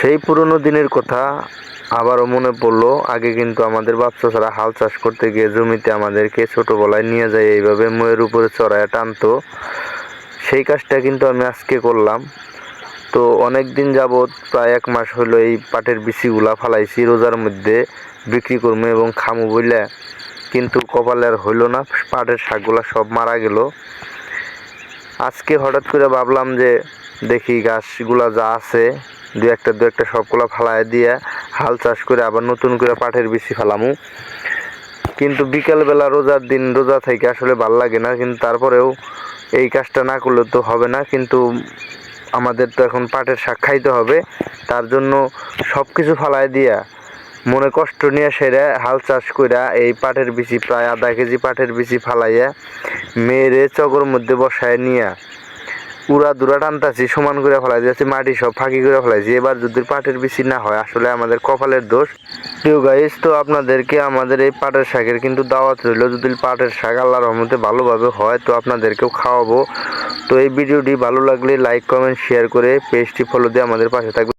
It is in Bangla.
সেই পুরনো দিনের কথা আবারও মনে পড়ল। আগে কিন্তু আমাদের বাচ্চা ছাড়া হাল চাষ করতে গিয়ে জমিতে আমাদেরকে ছোটোবেলায় নিয়ে যায় এইভাবে ময়ের উপরে চড়ায় টানতো। সেই কাজটা কিন্তু আমি আজকে করলাম। তো অনেক দিন যাবৎ প্রায় এক মাস হলো এই পাটের বিচিগুলা ফালাইছি রোজার মধ্যে বিক্রি করব এবং খামু বইলে। কিন্তু কপালে আর হইল না, পাটের শাকগুলা সব মারা গেল। আজকে হঠাৎ করে ভাবলাম যে দেখি গাছগুলা যা আছে দু একটা দু একটা সবগুলা ফালায় দিয়ে হাল চাষ করে আবার নতুন করে পাঠের বিচি ফালামু। কিন্তু বিকালবেলা রোজার দিন, রোজা থেকে আসলে ভালো লাগে না, কিন্তু তারপরেও এই কাজটা না করলে তো হবে না। কিন্তু আমাদের তো এখন পাটের শাক খাইতে হবে, তার জন্য সব কিছু ফালায় দিয়া মনে কষ্ট নিয়ে সেরে হাল চাষ কইরা এই পাটের বিচি প্রায় আধা কেজি পাটের বিচি ফালাইয়া মেয়েরে চকর মধ্যে বসায় নিয়া উড়া দূরা টানতাছি, সমান করে ফেলাই দিয়েছি, মাটি সব ফাঁকি করে ফেলাইছি। এবার যদি পাটের বেশি না হয়, আসলে আমাদের কপালের দোষ। প্রিয় গাইজ তো আপনাদেরকে আমাদের এই পাটের শাকের কিন্তু দাওয়াত রইল। যদি পাটের শাক আল্লাহর রহমতে ভালোভাবে হয়, তো আপনাদেরকেও খাওয়াবো। তো এই ভিডিওটি ভালো লাগলে লাইক কমেন্ট শেয়ার করে পেজটি ফলো দিয়ে আমাদের পাশে থাকবে